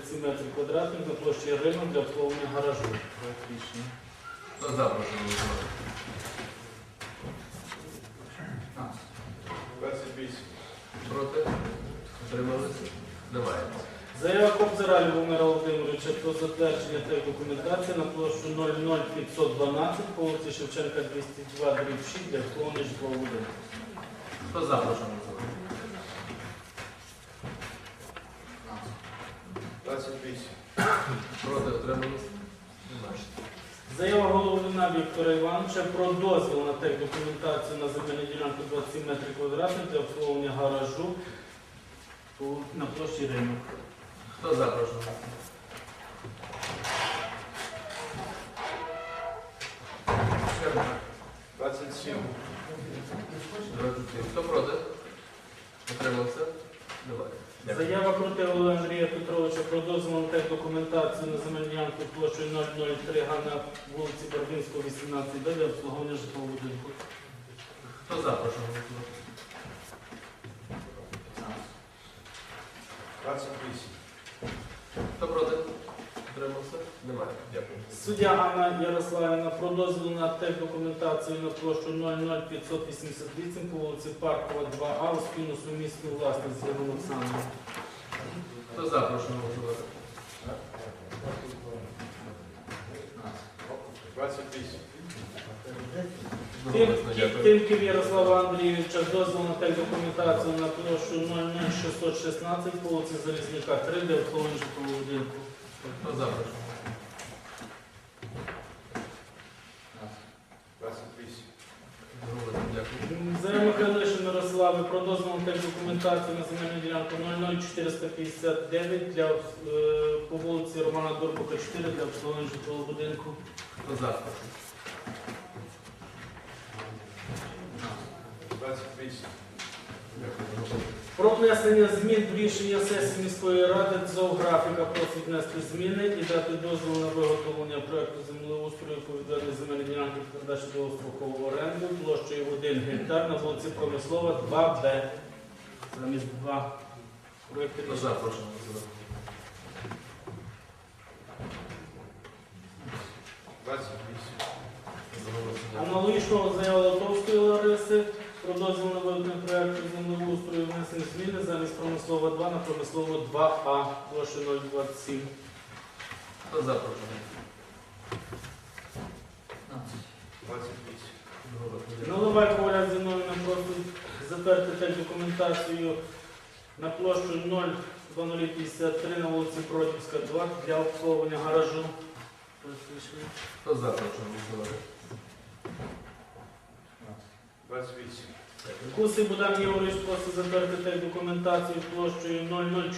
37 метрів квадратних на площі ринок для обслуговування гаражу. Проект рішення. Хто за, прошу голосувати. 28. Проти? Утрималися? Немає. Заява Кобзара Любомира Володимировича про затвердження та документації на площу 00512 по вулиці Шевченка 202 дріб 6 для обслуговування житлового будинку. Хто за, прошу голосувати. 28. Проти? Утрималися? Немає. Заява головина Віктора Івановича про дозвіл на техдокументацію на земельну ділянку 27 метрів квадратних для обслуговування гаражу на площі ринок. Хто за, прошу. Черга. 27. 27. Хто проти? Утримався? Заява Крутилова Андрія Петровича про дозвіл на техдокументацію на земельну ділянку площею 003 га на вулиці Барвінського, 18 Б для обслуговування житлового будинку. Хто за, прошу голосувати. 28. Хто проти? Утримався? Немає. Дякую. Суддя Анна Ярославівна про дозвіл на техдокументацію на площу 00588 по вулиці Паркова, 2А у спільну сумісну власність з Євгеном Олександром. Хто за, прошу голосувати. 28. Тим- Тимків Ярослава Андрійовича дозвіл на техдокументацію на площу 00616 по вулиці Залізняка, 3 для обслуговування житлового будинку. Хто за, прошу. 28. Одноголосно, дякую. Заява Михайлишин Мирослави про дозвіл на техдокументацію на земельну ділянку 00459 для, е, по вулиці Романа Дорбука, 4 для обслуговування житлового будинку. Хто за, прошу. 28. Дякую. Про внесення змін в рішення сесії міської ради зоографіка просить внести зміни і дати дозвіл на виготовлення проекту землеустрою по відведенню земельної ділянки передачі довгострокову оренду площею 1 гектар на вулиці Промислова 2Б. Замість 2 проекти Хто рішення. за, прошу голосувати. 28. Про дозвіл на виготовлення проекту землеустрою внесення зміни замість промислова 2 на промислово 2А площею 027. Хто за, прошу. 28. Одноголосно, дякую. Зі мною нам просить затвердити документацію на площу 02053 на вулиці Бродівська, 2 для обслуговування гаражу. Хто за, голосувати. 28. Кусий Будан Єврович просить затвердити документацію площею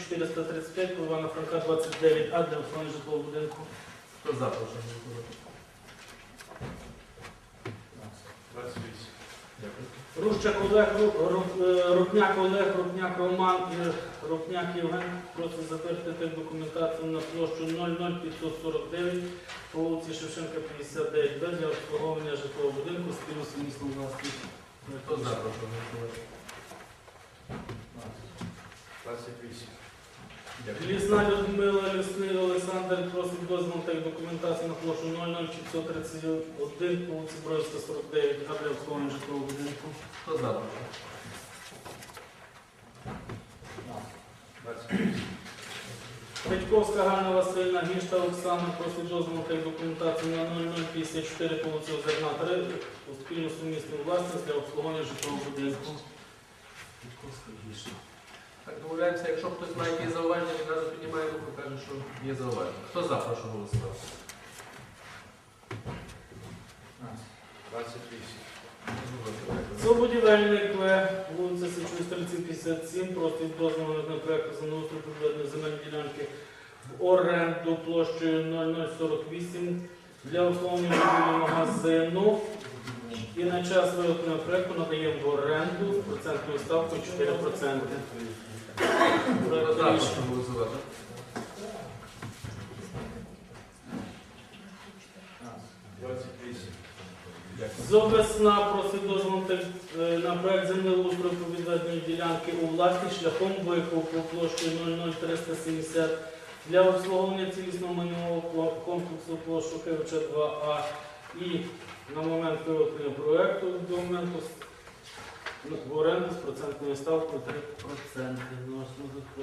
00435 по Івана Франка 29А для обслуговування житлового будинку. Хто за, прошу голосувати. 28. Дякую. Рущак Олег, Ру- Ру- е, Рупняк Олег, Рупняк Роман і Рупняк Євген просить затвердити документацію на площу 00549 по вулиці Шевченка 59Б для обслуговування житлового будинку спільно сумісно власність. Хто за, прошу голосувати. 28. Лісна Людмила, Лісний Олександр просить дозвіл та документацію на площу 00531 по вулиці Броївська 49 а для житлового будинку. Хто за, прошу. 28. Петьковська Ганна Васильна, Гішта Оксана просить дозволу документацію на 0054 вулицю Зерна 3 у спільну сумісну власність для обслуговування житлового будинку. Петьковська Гішта. Так, домовляємося, якщо хтось має якісь зауваження, відразу піднімає руку, каже, що є зауваження. Хто за, прошу голосувати? 28. Це будівельник 3757 просить дозволу на за землеустрою природної земельної ділянки в оренду площею 0048 для оформлення магазину і на час виготовлення проєкту надаємо в оренду з процентною ставкою 4%. Зараз Зовесна просить дозволу е, на проект землеустрою по відведенню ділянки у власність шляхом викупу площею 00370 для обслуговування цілісного майнового комплексу площу Кивича 2А і на момент виготовлення проекту до моменту ну, в оренду з процентною ставкою 3% відносно. Хто.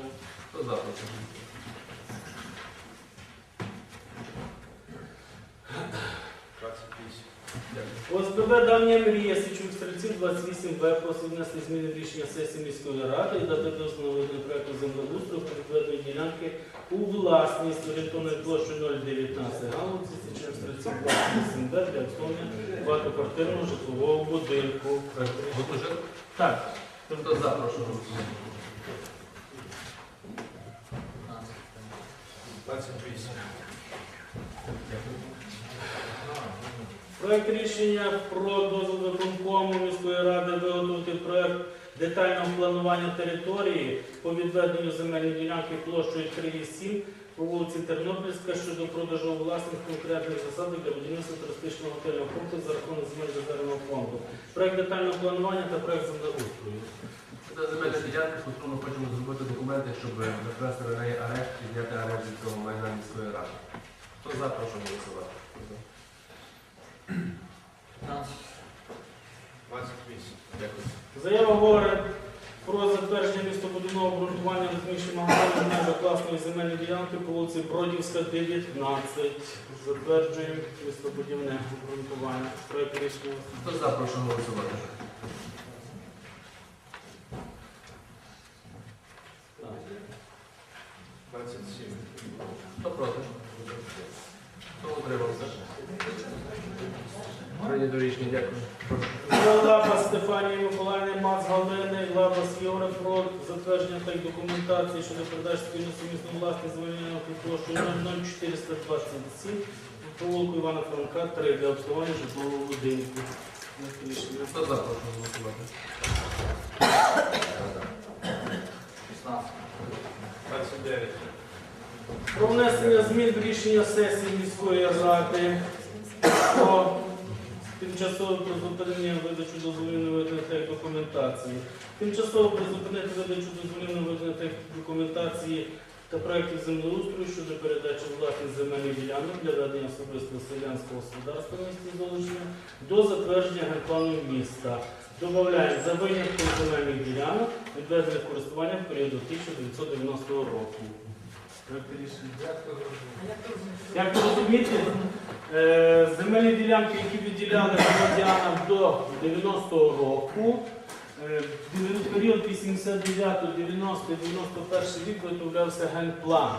28. Дякую. ОСББ Давня Мрія, Січових стрільців 28Б просить внести зміни в рішення сесії міської ради і дати дозвіл на проекту землеустрою про ділянки у власність орієнтовною площею 019 галузі Січових стрільців 28Б для обслуговування багатоквартирного житлового будинку. Так, Хто за, прошу голосувати. 28. Проект рішення про дозвіл виконкому міської ради виготовити проект детального планування території по відведенню земельної ділянки площею 3,7 по вулиці Тернопільська щодо продажу власних конкретних засадах для будівництва туристичного готельного комплексу за рахунок земель резервного фонду. Проект детального планування та проект землеустрою. Це земельна ділянка, ми хочемо зробити документи, щоб накласти на неї арешт і зняти арешт від цього майна міської ради. Хто за, прошу голосувати. 28. Дякую. Заява говорить про затвердження містобудівного обґрунтування розміщеного в межах земельної ділянки по вулиці Бродівська, 19. Затверджуємо містобудівне обґрунтування. Проект рішення. Хто за, голосувати. Так. 27. Хто проти? Хто утримався? Прийнято рішення, дякую. Прошу. Лаба Стефанії Миколаївни, Мац Галини, Лабас Євра про затвердження та документації щодо передачі спільно сумісно власних звільнення площу 00427 по вулику Івана Франка 3 для обслуговування житлового будинку. Хто за, прошу голосувати. 29. Про внесення змін до рішення сесії міської ради про тимчасове призупинення видачу дозволів на видання та документації. Тимчасово призупинити видачу дозволів на видання та документації та проєктів землеустрою щодо передачі власних земельних ділянок для ведення особистого селянського господарства в місті Золочне до затвердження генплану міста. Додаємо за винятком земельних ділянок відведених користування в період 1990 року. Як ви розумієте, е, земельні ділянки, які відділяли громадянам до 90-го року, е, в період 89, 90, 91 рік виготовлявся генплан.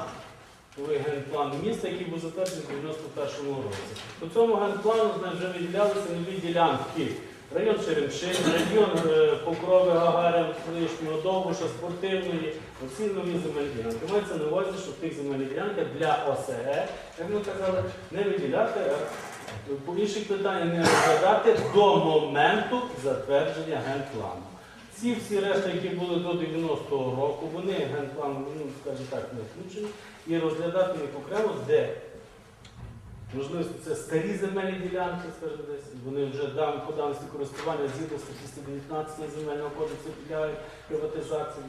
Новий генплан міста, який був затверджений в 91-му році. По цьому генплану вже виділялися нові ділянки. Район Черемшин, район е, Покрови Гагарин, колишнього Довбуша, спортивної, всі нові земельні ділянки. Мається на увазі, що в тих земельних ділянках для ОСЕ, як ми казали, не виділяти, по інших питаннях не розглядати до моменту затвердження генплану. Ці всі решти, які були до 90-го року, вони генплан, ну, скажімо так, не включені, і розглядати їх окремо, де Можливо, це старі земельні ділянки, скажімо, десь вони вже дан, по користування згідно статті 119 земельного кодексу підлягають приватизації.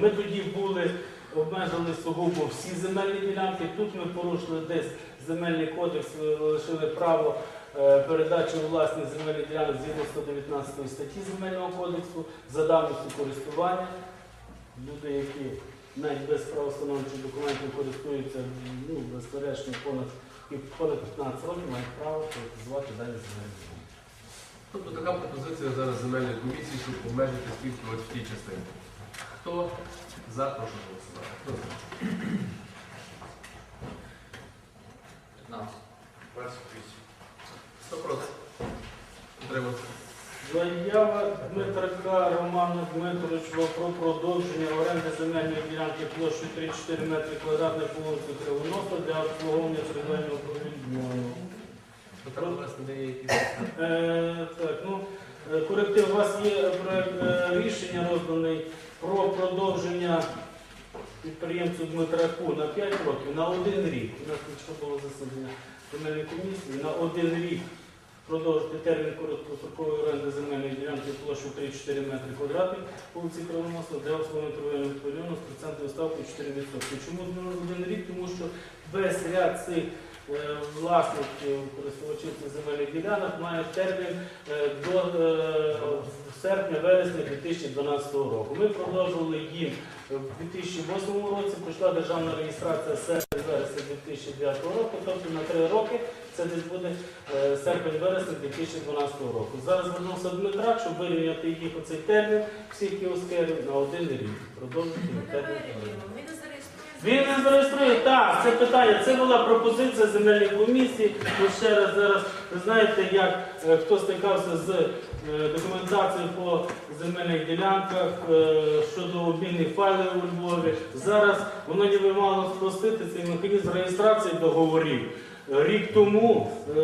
Ми тоді були, обмежили сугубо всі земельні ділянки. Тут ми порушили десь земельний кодекс, лишили право е, передачі у власність земельних ділянок згідно 119 статті земельного кодексу за давністю користування. Люди, які навіть без правостановчих документів користуються ну, безперечно понад, понад 15 років, мають право приватизувати дані земельні ділянки. Тобто така пропозиція зараз земельної комісії, щоб обмежити скільки от в тій частині. Хто за, прошу голосувати. Хто за? 28. Хто проти? Утримався. Заява Дмитрака Романа Дмитровича про продовження оренди земельної ділянки площею 3-4 метри квадратних вулиці Кривоноса для обслуговування якісь. Е, так, ну, е, коректив, у вас є проект е, рішення розданий про продовження підприємцю Дмитраку на 5 років, на один рік. У нас було засідання земельної комісії, на один рік продовжити термін короткострокової оренди земельної ділянки площею 3-4 метри квадратних вулиці Кривоносова для обслуговування торговельного павільйону з процентною ставкою 4%. Чому один рік? Тому що весь ряд цих е, власників, користувачів цих земельних ділянок має термін е, до е, серпня-вересня 2012 року. Ми продовжували їм в 2008 році, пройшла державна реєстрація серпня-вересня 2009 року, тобто на три роки це десь буде е, серпень-вересня 2012 року. Зараз звернувся Дмитра, щоб вирівняти їх оцей термін всіх кіоскерів на один рік. Продовжити Ми термін. ми. Він не зареєструє, так, це питання. Це була пропозиція земельної комісії. Ну, ще раз зараз, ви знаєте, як е, хто стикався з е, документацією по земельних ділянках е, щодо обмінних файлів у Львові. Зараз воно ніби мало спростити цей механізм реєстрації договорів. Рік тому е,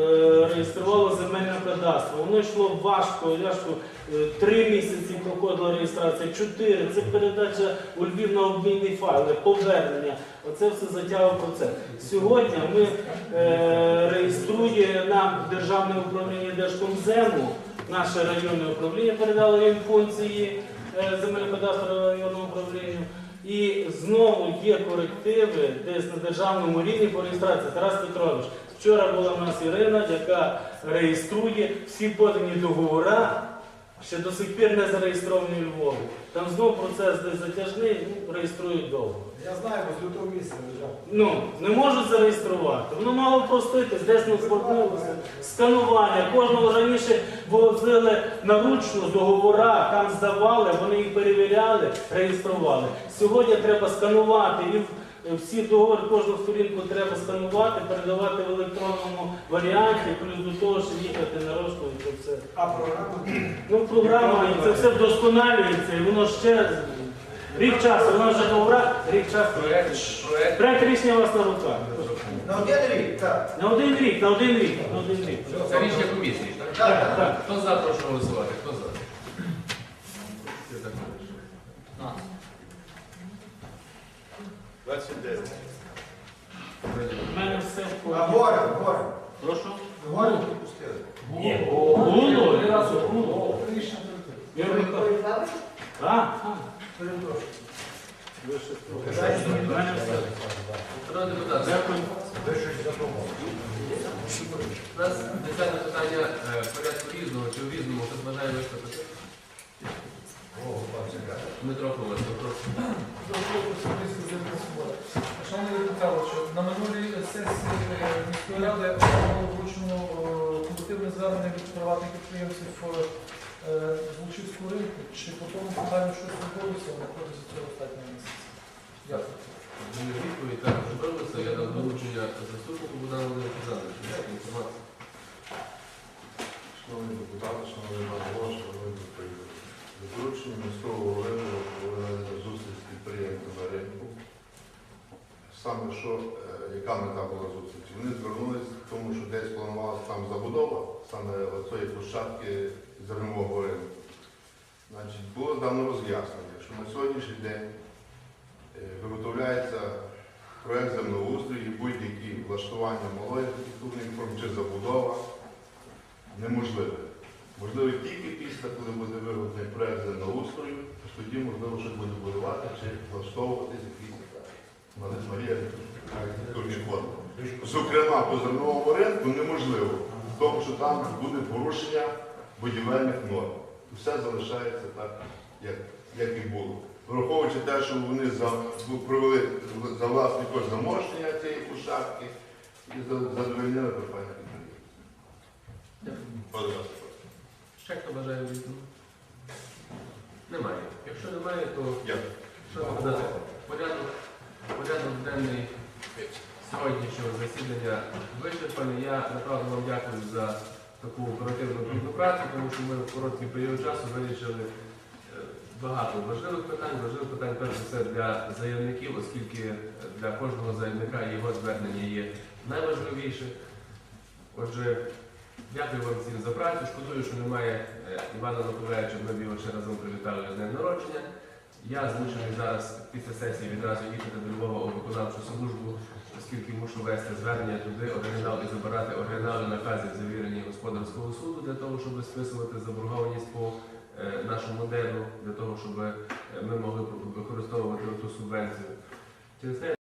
реєструвало земельне кадастро. Воно йшло важко, важко. Е, Три місяці проходила реєстрація, чотири. Це передача у Львів на обмінні файли, повернення. Оце все затягує процес. Сьогодні ми е, реєструє нам Державне управління Держкомзему, наше районне управління передало їм функції е, земельного кадастру районному управлінню. І знову є корективи десь на державному рівні по реєстрації. Тарас Петрович, вчора була в нас Ірина, яка реєструє всі подані договори, ще до сих пір не зареєстровані у Львові. Там знову процес десь затяжний, ну, реєструють довго. Я знаю, бо з лютого місяця лежав. Ну, не можуть зареєструвати. Воно мало проститись, десь не звернулося. Сканування. Кожного раніше возили наручно договора, там здавали, вони їх перевіряли, реєстрували. Сьогодні треба сканувати і в- всі договори, кожну сторінку треба сканувати, передавати в електронному варіанті, плюс до того, що їхати на розклад і це все. А програма? Ну, програма, і це все вдосконалюється, і воно ще рік часу, воно вже договора, рік часу. Проект, проект. Проект рішення у вас на руках. На один рік, так. На один рік, на один рік, на один рік. Це рішення комісії, так? Так, так. Хто за, прошу голосувати. Хто за? Я так вирішив. 29. Прийнято. У мене все в А порядку. горе, горе. Прошу. Горе пропустили. Ні. Було. Три рази було. Рішення Я виходив. А, а. Перепрошую. Ви що? У мене все. Шановні депутати, Дякую. у нас десяте питання е, порядку різного чи в різному, хтось бажає виступити. Дмитро Ковалько, прошу. Шановний депутат, що на минулій сесії е, міської ради було вручено е, колективне звернення від приватних підприємців е, з Лучівського ринку. Чи по тому питанню щось відбулося на протязі цього останнього місяця? Дякую. Відповідь також робиться. Я дав доручення заступнику Богдану Володимиру Казановичу. Дякую інформацію. Шановні депутати, шановні голови, Саме що, е, яка мета була зустрічі? Вони звернулися, тому що десь планувалася там забудова, саме цієї площадки зернового ринку. Значить, було дано роз'яснення, що на сьогоднішній день е, виготовляється проект землеустрою будь-які влаштування малої архітектурної форми чи забудова неможливе. Можливо, тільки після, коли буде виготовлений проект землеустрою, тоді можливо щось буде будувати чи влаштовуватись якісь мали- малі архітектурні форми. Зокрема, по зерновому ринку неможливо, тому що там буде порушення будівельних норм. Все залишається так, як, як і було. Враховуючи те, що вони за, провели за власний кошт замощення цієї площадки і за- задовольнили підприємців. Будь. Ще хто бажає виступити? Немає. Якщо немає, то Дякую. що? Порядок, порядок денний сьогоднішнього засідання вичерпаний. Я направду вам дякую за таку оперативну плідну працю, тому що ми в короткий період часу вирішили е, багато важливих питань. Важливих питань перш за все для заявників, оскільки для кожного заявника його звернення є найважливіше. Отже, дякую вам всім за працю. Шкодую, що немає е, Івана Миколаївича, ми його ще разом привітали з днем народження. Я змушений зараз після сесії відразу їхати до Львова у виконавчу службу, оскільки мушу вести звернення туди, оригінал і забирати оригінали наказів, завірені господарського суду, для того, щоб списувати заборгованість по е, нашому моделю, для того, щоб е, ми могли використовувати ту субвенцію.